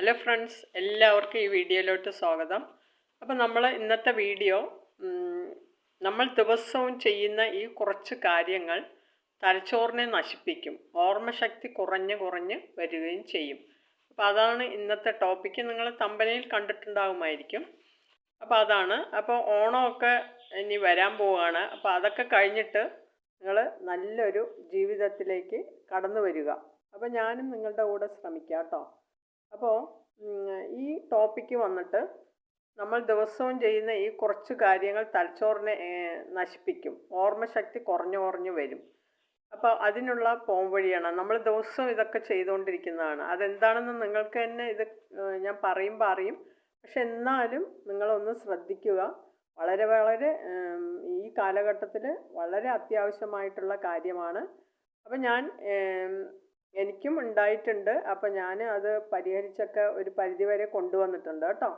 Hello friends എല്ലാവർക്കും ഈ വീഡിയോയിലോട്ട് സ്വാഗതം. അപ്പോൾ നമ്മൾ ഇന്നത്തെ വീഡിയോ നമ്മൾ ദിവസവും ചെയ്യുന്ന ഈ കുറച്ച് കാര്യങ്ങൾ തലച്ചോറിനെ നശിപ്പിക്കും ഓർമ്മശക്തി കുറഞ്ഞ് കുറഞ്ഞ് വരികയും ചെയ്യും. അപ്പോൾ അതാണ് ഇന്നത്തെ ടോപ്പിക്ക് നിങ്ങൾ തമ്പനയിൽ കണ്ടിട്ടുണ്ടാകുമായിരിക്കും അപ്പോൾ അതാണ്. അപ്പോൾ ഓണമൊക്കെ ഇനി വരാൻ പോവുകയാണ്. അപ്പോൾ അതൊക്കെ കഴിഞ്ഞിട്ട് നിങ്ങൾ നല്ലൊരു ജീവിതത്തിലേക്ക് കടന്നു വരിക. അപ്പോൾ ഞാനും നിങ്ങളുടെ കൂടെ ശ്രമിക്കാം കേട്ടോ. അപ്പോൾ ഈ ടോപ്പിക്ക് വന്നിട്ട് നമ്മൾ ദിവസവും ചെയ്യുന്ന ഈ കുറച്ച് കാര്യങ്ങൾ തലച്ചോറിനെ നശിപ്പിക്കും. ഓർമ്മശക്തി കുറഞ്ഞു കുറഞ്ഞു വരും. അപ്പോൾ അതിനുള്ള പോംവഴിയാണ് നമ്മൾ ദിവസവും ഇതൊക്കെ ചെയ്തുകൊണ്ടിരിക്കുന്നതാണ്. അതെന്താണെന്ന് നിങ്ങൾക്ക് തന്നെ ഇത് ഞാൻ പറയുമ്പോൾ അറിയും പക്ഷെ എന്നാലും നിങ്ങളൊന്ന് ശ്രദ്ധിക്കുക. വളരെ വളരെ ഈ കാലഘട്ടത്തിൽ വളരെ അത്യാവശ്യമായിട്ടുള്ള കാര്യമാണ്. അപ്പം ഞാൻ എനിക്കും ഉണ്ടായിട്ടുണ്ട്. അപ്പോൾ ഞാൻ അത് പരിഹരിച്ചൊക്കെ ഒരു പരിധിവരെ കൊണ്ടുവന്നിട്ടുണ്ട് കേട്ടോ.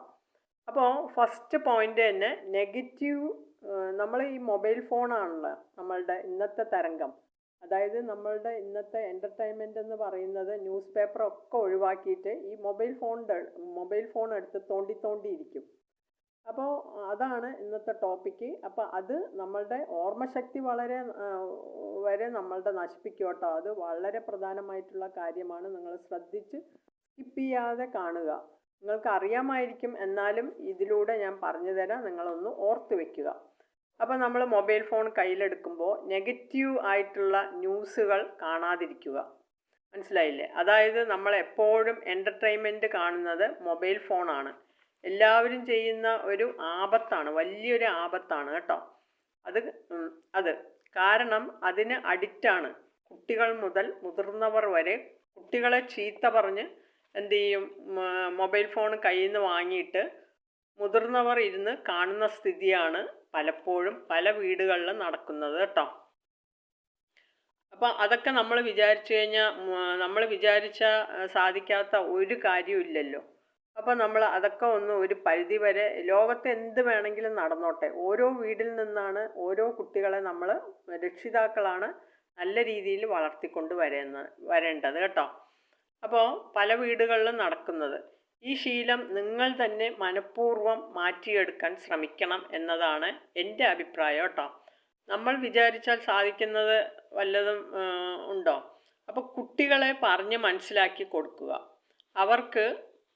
അപ്പോൾ ഫസ്റ്റ് പോയിന്റ് തന്നെ നെഗറ്റീവ് നമ്മൾ ഈ മൊബൈൽ ഫോണാണല്ലോ നമ്മളുടെ ഇന്നത്തെ തരംഗം. അതായത് നമ്മളുടെ ഇന്നത്തെ എന്റർടൈൻമെന്റ് എന്ന് പറയുന്നത് ന്യൂസ് പേപ്പർ ഒക്കെ ഒഴിവാക്കിയിട്ട് ഈ മൊബൈൽ ഫോണിന്റെ മൊബൈൽ ഫോൺ എടുത്ത് തോണ്ടി തോണ്ടിയിരിക്കും അപ്പോൾ അതാണ് ഇന്നത്തെ ടോപ്പിക്ക് അപ്പോൾ അത് നമ്മളുടെ ഓർമ്മശക്തി വളരെ വരെ നമ്മളുടെ നശിപ്പിക്കും കേട്ടോ. അത് വളരെ പ്രധാനമായിട്ടുള്ള കാര്യമാണ്. നിങ്ങൾ ശ്രദ്ധിച്ച് സ്കിപ്പ് ചെയ്യാതെ കാണുക. നിങ്ങൾക്ക് അറിയാമായിരിക്കും എന്നാലും ഇതിലൂടെ ഞാൻ പറഞ്ഞു തരാം. നിങ്ങളൊന്ന് ഓർത്ത് വെക്കുക. അപ്പോൾ നമ്മൾ മൊബൈൽ ഫോൺ കയ്യിലെടുക്കുമ്പോൾ നെഗറ്റീവ് ആയിട്ടുള്ള ന്യൂസുകൾ കാണാതിരിക്കുക. മനസ്സിലായില്ലേ? അതായത് നമ്മൾ എപ്പോഴും എന്റർടൈൻമെന്റ് കാണുന്നത് മൊബൈൽ ഫോണാണ്. എല്ലാവരും ചെയ്യുന്ന ഒരു ആപത്താണ് വലിയൊരു ആപത്താണ് കേട്ടോ. അത് അത്. കാരണം അതിന് അഡിക്റ്റാണ്. കുട്ടികൾ മുതൽ മുതിർന്നവർ വരെ കുട്ടികളെ ചീത്ത പറഞ്ഞ് എന്ത് ചെയ്യും? മൊബൈൽ ഫോൺ കയ്യിൽ നിന്ന് വാങ്ങിയിട്ട് മുതിർന്നവർ ഇരുന്ന് കാണുന്ന സ്ഥിതിയാണ് പലപ്പോഴും പല വീടുകളിലും നടക്കുന്നത് കേട്ടോ. അപ്പോൾ അതൊക്കെ നമ്മൾ വിചാരിച്ചു കഴിഞ്ഞാൽ നമ്മൾ വിചാരിച്ച സാധിക്കാത്ത ഒരു കാര്യവും ഇല്ലല്ലോ. അപ്പോൾ നമ്മൾ അതൊക്കെ ഒന്ന് ഒരു പരിധി വരെ ലോകത്ത് എന്ത് വേണമെങ്കിലും നടന്നോട്ടെ. ഓരോ വീടിൽ നിന്നാണ് ഓരോ കുട്ടികളെ നമ്മൾ രക്ഷിതാക്കളാണ് നല്ല രീതിയിൽ വളർത്തിക്കൊണ്ട് വരുന്ന വരേണ്ടത് കേട്ടോ. അപ്പോൾ പല വീടുകളിലും നടക്കുന്നത് ഈ ശീലം നിങ്ങൾ തന്നെ മനഃപൂർവം മാറ്റിയെടുക്കാൻ ശ്രമിക്കണം എന്നതാണ് എന്റെ അഭിപ്രായം കേട്ടോ. നമ്മൾ വിചാരിച്ചാൽ സാധിക്കുന്നത് വല്ലതും ഉണ്ടോ? അപ്പോൾ കുട്ടികളെ പറഞ്ഞ് മനസ്സിലാക്കി കൊടുക്കുക. അവർക്ക്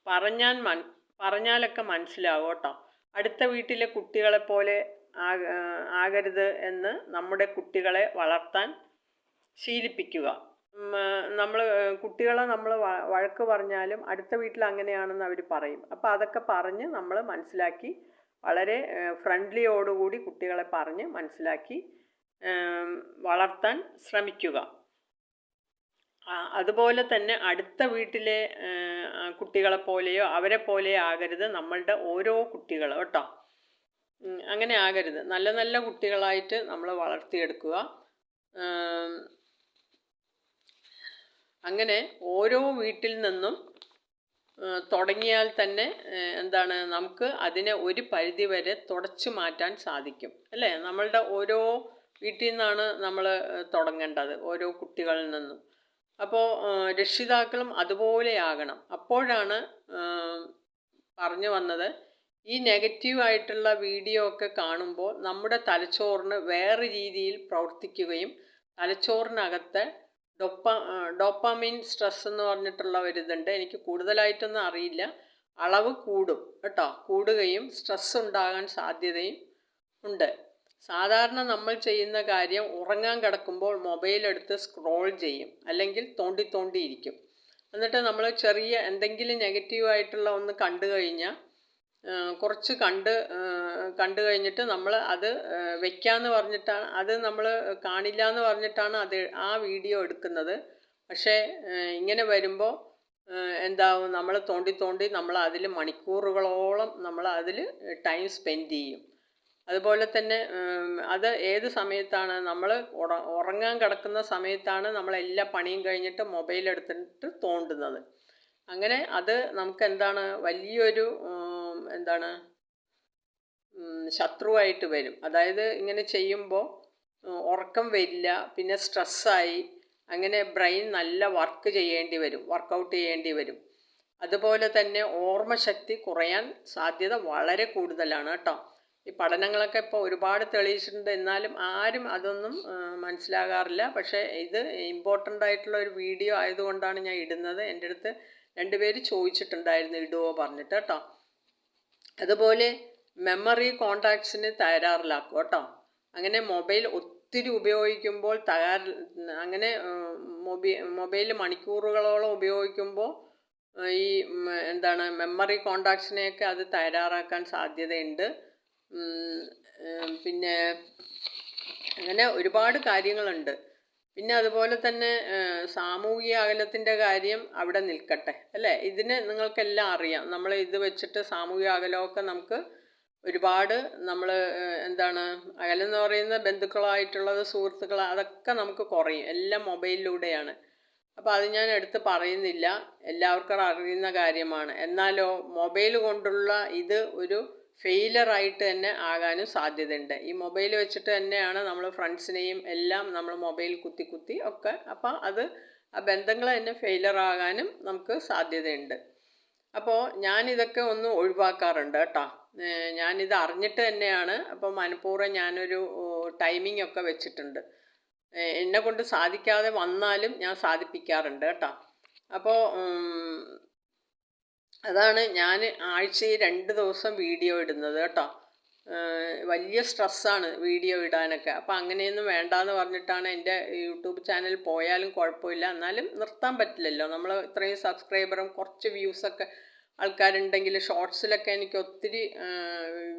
പറഞ്ഞാൽ മൻ പറഞ്ഞാലൊക്കെ മനസ്സിലാവും കേട്ടോ. അടുത്ത വീട്ടിലെ കുട്ടികളെപ്പോലെ ആക- ആകരുത് എന്ന് നമ്മുടെ കുട്ടികളെ വളർത്താൻ ശീലിപ്പിക്കുക. നമ്മൾ കുട്ടികളെ നമ്മൾ വഴക്ക് പറഞ്ഞാലും അടുത്ത വീട്ടിൽ അങ്ങനെയാണെന്ന് അവർ പറയും. അപ്പോൾ അതൊക്കെ പറഞ്ഞ് നമ്മൾ മനസ്സിലാക്കി വളരെ ഫ്രണ്ട്ലിയോടുകൂടി കുട്ടികളെ പറഞ്ഞ് മനസ്സിലാക്കി വളർത്താൻ ശ്രമിക്കുക. അതുപോലെ തന്നെ അടുത്ത വീട്ടിലെ കുട്ടികളെ പോലെയോ അവരെ പോലെ ആകരുത് നമ്മളുടെ ഓരോ കുട്ടികൾ കേട്ടോ. അങ്ങനെ ആകരുത്. നല്ല നല്ല കുട്ടികളായിട്ട് നമ്മൾ വളർത്തിയെടുക്കുക. അങ്ങനെ ഓരോ വീട്ടിൽ നിന്നും തുടങ്ങിയാൽ തന്നെ എന്താണ് നമുക്ക് അതിനെ ഒരു പരിധി വരെ തുടച്ചു മാറ്റാൻ സാധിക്കും. അല്ലേ? നമ്മളുടെ ഓരോ വീട്ടിൽ നിന്നാണ് നമ്മൾ തുടങ്ങേണ്ടത് ഓരോ കുട്ടികളിൽ നിന്നും. അപ്പോൾ രക്ഷിതാക്കളും അതുപോലെയാകണം. അപ്പോഴാണ് പറഞ്ഞു വന്നത് ഈ നെഗറ്റീവ് ആയിട്ടുള്ള വീഡിയോ ഒക്കെ കാണുമ്പോൾ നമ്മുടെ തലച്ചോറിന് വേറെ രീതിയിൽ പ്രവർത്തിക്കുകയും തലച്ചോറിനകത്ത് ഡൊപ്പ ഡോപ്പാമിൻ സ്ട്രെസ് എന്ന് പറഞ്ഞിട്ടുള്ള ഒരു ഇതുണ്ട്. എനിക്ക് കൂടുതലായിട്ടൊന്നും അറിയില്ല. അളവ് കൂടും കേട്ടോ. കൂടുകയും സ്ട്രെസ് ഉണ്ടാകാൻ സാധ്യതയും ഉണ്ട്. സാധാരണ നമ്മൾ ചെയ്യുന്ന കാര്യം ഉറങ്ങാൻ കിടക്കുമ്പോൾ മൊബൈൽ എടുത്ത് സ്ക്രോൾ ചെയ്യും. അല്ലെങ്കിൽ തോണ്ടി തോണ്ടിയിരിക്കും എന്നിട്ട് നമ്മൾ ചെറിയ എന്തെങ്കിലും നെഗറ്റീവായിട്ടുള്ള ഒന്ന് കണ്ടു കഴിഞ്ഞാൽ കുറച്ച് കണ്ട് കണ്ടു കഴിഞ്ഞിട്ട് നമ്മൾ അത് വെക്കാമെന്ന് പറഞ്ഞിട്ടാണ് അത് നമ്മൾ കാണില്ല എന്ന് പറഞ്ഞിട്ടാണ് അത് ആ വീഡിയോ എടുക്കുന്നത്. പക്ഷേ ഇങ്ങനെ വരുമ്പോൾ എന്താവും? നമ്മൾ തോണ്ടി തോണ്ടി നമ്മൾ അതിൽ മണിക്കൂറുകളോളം നമ്മൾ അതിൽ ടൈം സ്പെൻഡ് ചെയ്യും. അതുപോലെ തന്നെ അത് ഏത് സമയത്താണ് നമ്മൾ ഉറങ്ങാൻ കിടക്കുന്ന സമയത്താണ് നമ്മൾ എല്ലാ പണിയും കഴിഞ്ഞിട്ട് മൊബൈൽ എടുത്തിട്ട് തോണ്ടുന്നത്. അങ്ങനെ അത് നമുക്ക് എന്താണ് വലിയൊരു എന്താണ് ശത്രുവായിട്ട് വരും. അതായത് ഇങ്ങനെ ചെയ്യുമ്പോൾ ഉറക്കം വരില്ല പിന്നെ സ്ട്രെസ്സായി അങ്ങനെ ബ്രെയിൻ നല്ല വർക്ക് ചെയ്യേണ്ടി വരും വർക്കൗട്ട് ചെയ്യേണ്ടി വരും. അതുപോലെ തന്നെ ഓർമ്മശക്തി കുറയാൻ സാധ്യത വളരെ കൂടുതലാണ് കേട്ടോ. ഈ പഠനങ്ങളൊക്കെ ഇപ്പോൾ ഒരുപാട് തെളിയിച്ചിട്ടുണ്ട്. എന്നാലും ആരും അതൊന്നും മനസ്സിലാകാറില്ല. പക്ഷേ ഇത് ഇമ്പോർട്ടന്റ് ആയിട്ടുള്ള ഒരു വീഡിയോ ആയതുകൊണ്ടാണ് ഞാൻ ഇടുന്നത്. എന്റെ അടുത്ത് രണ്ടുപേര് ചോദിച്ചിട്ടുണ്ടായിരുന്നു ഇടുവോ പറഞ്ഞിട്ട് കേട്ടോ. അതുപോലെ മെമ്മറി കോണ്ടാക്ട്സിന് തകരാറിലാക്കും കേട്ടോ. അങ്ങനെ മൊബൈൽ ഒത്തിരി ഉപയോഗിക്കുമ്പോൾ തയ്യാർ അങ്ങനെ മൊബൈ മൊബൈൽ മണിക്കൂറുകളോളം ഉപയോഗിക്കുമ്പോൾ ഈ എന്താണ് മെമ്മറി കോണ്ടാക്ട്സിനെയൊക്കെ അത് തകരാറാക്കാൻ സാധ്യതയുണ്ട്. പിന്നെ അങ്ങനെ ഒരുപാട് കാര്യങ്ങളുണ്ട്. പിന്നെ അതുപോലെ തന്നെ സാമൂഹിക അകലത്തിന്റെ കാര്യം അവിടെ നിൽക്കട്ടെ അല്ലേ? ഇതിന് നിങ്ങൾക്കെല്ലാം അറിയാം. നമ്മൾ ഇത് വെച്ചിട്ട് സാമൂഹിക അകലമൊക്കെ നമുക്ക് ഒരുപാട് നമ്മൾ എന്താണ് അകലം എന്ന് പറയുന്ന ബന്ധുക്കളായിട്ടുള്ളത് സുഹൃത്തുക്കൾ അതൊക്കെ നമുക്ക് കുറയും. എല്ലാം മൊബൈലിലൂടെയാണ്. അപ്പോൾ അത് ഞാൻ എടുത്ത് പറയുന്നില്ല. എല്ലാവർക്കും അറിയുന്ന കാര്യമാണ്. എന്നാലോ മൊബൈൽ കൊണ്ടുള്ള ഇത് ഒരു ഫെയിലറായിട്ട് തന്നെ ആകാനും സാധ്യതയുണ്ട്. ഈ മൊബൈൽ വെച്ചിട്ട് തന്നെയാണ് നമ്മൾ ഫ്രണ്ട്സിനെയും എല്ലാം നമ്മൾ മൊബൈൽ കുത്തി കുത്തി ഒക്കെ അപ്പോൾ അത് ആ ബന്ധങ്ങൾ തന്നെ ഫെയിലറാകാനും നമുക്ക് സാധ്യതയുണ്ട്. അപ്പോൾ ഞാനിതൊക്കെ ഒന്ന് ഒഴിവാക്കാറുണ്ട് കേട്ടോ. ഞാനിത് അറിഞ്ഞിട്ട് തന്നെയാണ് അപ്പോൾ മനഃപൂർവം ഞാനൊരു ടൈമിംഗ് ഒക്കെ വെച്ചിട്ടുണ്ട്. എന്നെ കൊണ്ട് സാധിക്കാതെ വന്നാലും ഞാൻ സാധിപ്പിക്കാറുണ്ട് കേട്ടോ. അപ്പോൾ അതാണ് ഞാൻ ആഴ്ചയിൽ രണ്ട് ദിവസം വീഡിയോ ഇടുന്നത് കേട്ടോ. വലിയ സ്ട്രെസ്സാണ് വീഡിയോ ഇടാനൊക്കെ. അപ്പോൾ അങ്ങനെയൊന്നും വേണ്ടാന്ന് പറഞ്ഞിട്ടാണ് എന്റെ യൂട്യൂബ് ചാനൽ പോയാലും കുഴപ്പമില്ല. എന്നാലും നിർത്താൻ പറ്റില്ലല്ലോ. നമ്മൾ ഇത്രയും സബ്സ്ക്രൈബറും കുറച്ച് വ്യൂസൊക്കെ ആൾക്കാരുണ്ടെങ്കിൽ ഷോർട്സിലൊക്കെ എനിക്ക് ഒത്തിരി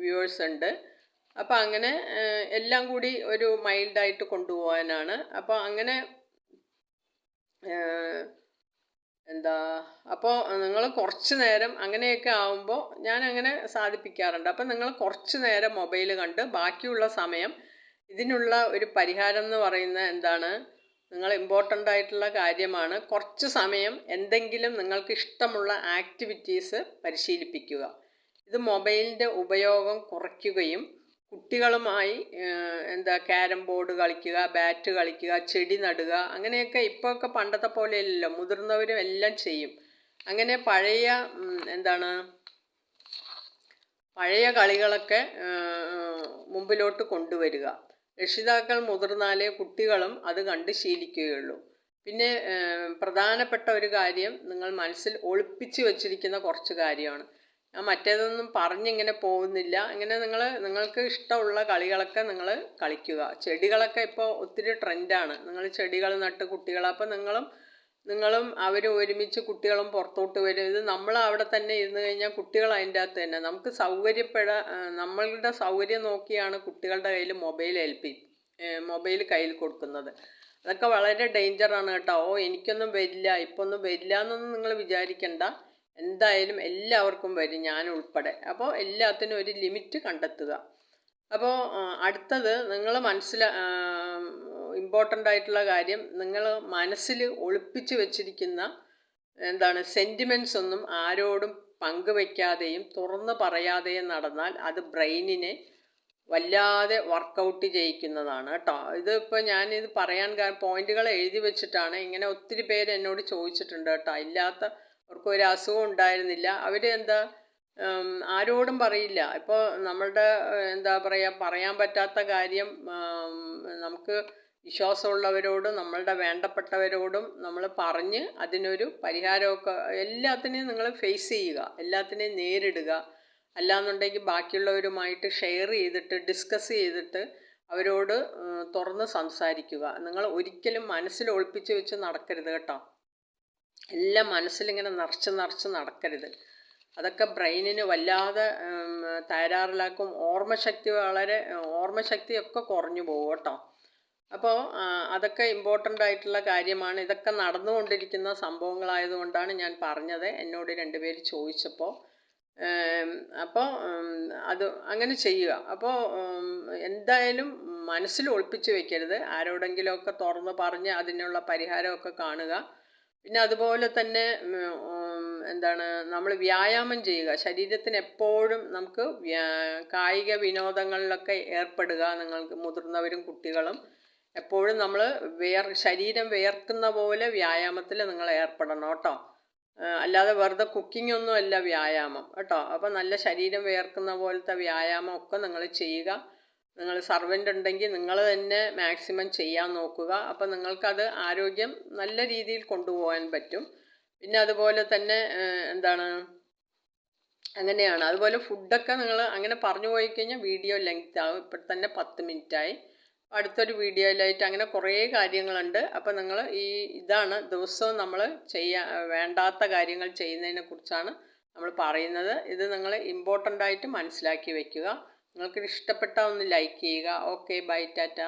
വ്യൂവേഴ്സ് ഉണ്ട്. അപ്പോൾ അങ്ങനെ എല്ലാം കൂടി ഒരു മൈൽഡായിട്ട് കൊണ്ടുപോകാനാണ്. അപ്പോൾ അങ്ങനെ എന്താ അപ്പോൾ നിങ്ങൾ കുറച്ച് നേരം അങ്ങനെയൊക്കെ ആവുമ്പോൾ ഞാൻ അങ്ങനെ സാധിപ്പിക്കാറുണ്ട്. അപ്പോൾ നിങ്ങൾ കുറച്ച് നേരം മൊബൈൽ കണ്ട് ബാക്കിയുള്ള സമയം ഇതിനുള്ള ഒരു പരിഹാരം എന്ന് പറയുന്ന എന്താണ് നിങ്ങൾ ഇമ്പോർട്ടന്റ് ആയിട്ടുള്ള കാര്യമാണ്. കുറച്ച് സമയം എന്തെങ്കിലും നിങ്ങൾക്ക് ഇഷ്ടമുള്ള ആക്ടിവിറ്റീസ് പരിശീലിപ്പിക്കുക. ഇത് മൊബൈലിന്റെ ഉപയോഗം കുറയ്ക്കുകയും കുട്ടികളുമായി എന്താ ക്യാരം ബോർഡ് കളിക്കുക ബാറ്റ് കളിക്കുക ചെടി നടുക അങ്ങനെയൊക്കെ ഇപ്പോഴൊക്കെ പണ്ടത്തെ പോലെയല്ലല്ലോ. മുതിർന്നവരും എല്ലാം ചെയ്യും. അങ്ങനെ പഴയ എന്താണ് പഴയ കളികളൊക്കെ മുമ്പിലോട്ട് കൊണ്ടുവരിക. രക്ഷിതാക്കൾ മുതിർന്നാലേ കുട്ടികളും അത് കണ്ട് ശീലിക്കുകയുള്ളൂ. പിന്നെ പ്രധാനപ്പെട്ട ഒരു കാര്യം നിങ്ങൾ മനസ്സിൽ ഒളിപ്പിച്ച് വച്ചിരിക്കുന്ന കുറച്ച് കാര്യമാണ്. മറ്റേതൊന്നും പറഞ്ഞിങ്ങനെ പോകുന്നില്ല. ഇങ്ങനെ നിങ്ങൾ നിങ്ങൾക്ക് ഇഷ്ടമുള്ള കളികളൊക്കെ നിങ്ങൾ കളിക്കുക. ചെടികളൊക്കെ ഇപ്പോൾ ഒത്തിരി ട്രെൻഡാണ്. നിങ്ങൾ ചെടികൾ നട്ട് കുട്ടികൾ അപ്പോൾ നിങ്ങളും നിങ്ങളും അവരും ഒരുമിച്ച് കുട്ടികളും പുറത്തോട്ട് വരും. ഇത് നമ്മൾ അവിടെ തന്നെ ഇരുന്ന് കഴിഞ്ഞാൽ കുട്ടികൾ അതിന്റെ അകത്ത് തന്നെ. നമുക്ക് സൗകര്യപ്പെട നമ്മളുടെ സൗകര്യം നോക്കിയാണ് കുട്ടികളുടെ കയ്യിൽ മൊബൈൽ ഏൽപ്പി മൊബൈൽ കയ്യിൽ കൊടുക്കുന്നത്. അതൊക്കെ വളരെ ഡേഞ്ചറാണ് കേട്ടോ. ഓ എനിക്കൊന്നും വരില്ല ഇപ്പൊന്നും വരില്ല എന്നൊന്നും നിങ്ങൾ വിചാരിക്കണ്ട. എന്തായാലും എല്ലാവർക്കും വരും ഞാൻ ഉൾപ്പെടെ. അപ്പോൾ എല്ലാത്തിനും ഒരു ലിമിറ്റ് കണ്ടെത്തുക. അപ്പോൾ അടുത്തത് നിങ്ങൾ മനസ്സില ഇമ്പോർട്ടന്റ് ആയിട്ടുള്ള കാര്യം നിങ്ങൾ മനസ്സിൽ ഒളിപ്പിച്ച് വെച്ചിരിക്കുന്ന എന്താണ് സെന്റിമെന്റ്സ് ഒന്നും ആരോടും പങ്കുവെക്കാതെയും തുറന്ന് പറയാതെയും നടന്നാൽ അത് ബ്രെയിനിനെ വല്ലാതെ വർക്കൗട്ട് ചെയ്യിക്കുന്നതാണ് കേട്ടോ. ഇതിപ്പോൾ ഞാനിത് പറയാൻ പോയിന്റുകൾ എഴുതി വെച്ചിട്ടാണ് ഇങ്ങനെ ഒത്തിരി പേര് എന്നോട് ചോദിച്ചിട്ടുണ്ട് കേട്ടോ. ഇല്ലാത്ത അവർക്ക് ഒരു അസുഖം ഉണ്ടായിരുന്നില്ല. അവർ എന്താ ആരോടും പറയില്ല. ഇപ്പോൾ നമ്മളുടെ എന്താ പറയുക പറയാൻ പറ്റാത്ത കാര്യം നമുക്ക് വിശ്വാസമുള്ളവരോടും നമ്മളുടെ വേണ്ടപ്പെട്ടവരോടും നമ്മൾ പറഞ്ഞ് അതിനൊരു പരിഹാരമൊക്കെ എല്ലാത്തിനെയും നിങ്ങൾ ഫേസ് ചെയ്യുക. എല്ലാത്തിനെയും നേരിടുക. അല്ലാന്നുണ്ടെങ്കിൽ ബാക്കിയുള്ളവരുമായിട്ട് ഷെയർ ചെയ്തിട്ട് ഡിസ്കസ് ചെയ്തിട്ട് അവരോട് തുറന്ന് സംസാരിക്കുക. നിങ്ങൾ ഒരിക്കലും മനസ്സിൽ ഒളിപ്പിച്ച് വെച്ച് നടക്കരുത് കേട്ടോ. എല്ലാം മനസ്സിലിങ്ങനെ നിറച്ച് നിറച്ച് നടക്കരുത്. അതൊക്കെ ബ്രെയിനിന് വല്ലാതെ തയ്യാറിലാക്കും ഓർമ്മശക്തി വളരെ ഓർമ്മശക്തിയൊക്കെ കുറഞ്ഞു പോകും കേട്ടോ. അപ്പോൾ അതൊക്കെ ഇമ്പോർട്ടന്റ് ആയിട്ടുള്ള കാര്യമാണ്. ഇതൊക്കെ നടന്നുകൊണ്ടിരിക്കുന്ന സംഭവങ്ങളായതുകൊണ്ടാണ് ഞാൻ പറഞ്ഞത്. എന്നോട് രണ്ടുപേര് ചോദിച്ചപ്പോൾ അപ്പോൾ അത് അങ്ങനെ ചെയ്യുക. അപ്പോൾ എന്തായാലും മനസ്സിൽ ഒളിപ്പിച്ച് വെക്കരുത്. ആരോടെങ്കിലുമൊക്കെ തുറന്ന് പറഞ്ഞ് അതിനുള്ള പരിഹാരമൊക്കെ കാണുക. പിന്നെ അതുപോലെ തന്നെ എന്താണ് നമ്മൾ വ്യായാമം ചെയ്യുക. ശരീരത്തിന് എപ്പോഴും നമുക്ക് കായിക വിനോദങ്ങളിലൊക്കെ ഏർപ്പെടുക നിങ്ങൾക്ക് മുതിർന്നവരും കുട്ടികളും. എപ്പോഴും നമ്മൾ വിയർ ശരീരം വിയർക്കുന്ന പോലെ വ്യായാമത്തിൽ നിങ്ങൾ ഏർപ്പെടണം കേട്ടോ. അല്ലാതെ വെറുതെ കുക്കിംഗ് ഒന്നും അല്ല വ്യായാമം കേട്ടോ. അപ്പോൾ നല്ല ശരീരം വിയർക്കുന്ന പോലത്തെ വ്യായാമം ഒക്കെ നിങ്ങൾ ചെയ്യുക. നിങ്ങൾ സർവന്റ് ഉണ്ടെങ്കിൽ നിങ്ങൾ തന്നെ മാക്സിമം ചെയ്യാൻ നോക്കുക. അപ്പോൾ നിങ്ങൾക്കത് ആരോഗ്യം നല്ല രീതിയിൽ കൊണ്ടുപോകാൻ പറ്റും. പിന്നെ അതുപോലെ തന്നെ എന്താണ്? അങ്ങനെയാണ്. അതുപോലെ ഫുഡൊക്കെ നിങ്ങൾ അങ്ങനെ പറഞ്ഞു പോയി കഴിഞ്ഞാൽ വീഡിയോ ലെങ്ത് ആവും. ഇപ്പോൾ തന്നെ പത്ത് മിനിറ്റായി. അടുത്തൊരു വീഡിയോയിലായിട്ട് അങ്ങനെ കുറേ കാര്യങ്ങളുണ്ട്. അപ്പോൾ നിങ്ങൾ ഈ ഇതാണ് ദിവസവും നമ്മൾ ചെയ്യാ വേണ്ടാത്ത കാര്യങ്ങൾ ചെയ്യുന്നതിനെ കുറിച്ചാണ് നമ്മൾ പറയുന്നത്. ഇത് നിങ്ങൾ ഇമ്പോർട്ടന്റ് ആയിട്ട് മനസ്സിലാക്കി വെക്കുക. നിങ്ങൾക്ക് ഇഷ്ടപ്പെട്ടാൽ ഒന്ന് ലൈക്ക് ചെയ്യുക. Okay bye Tata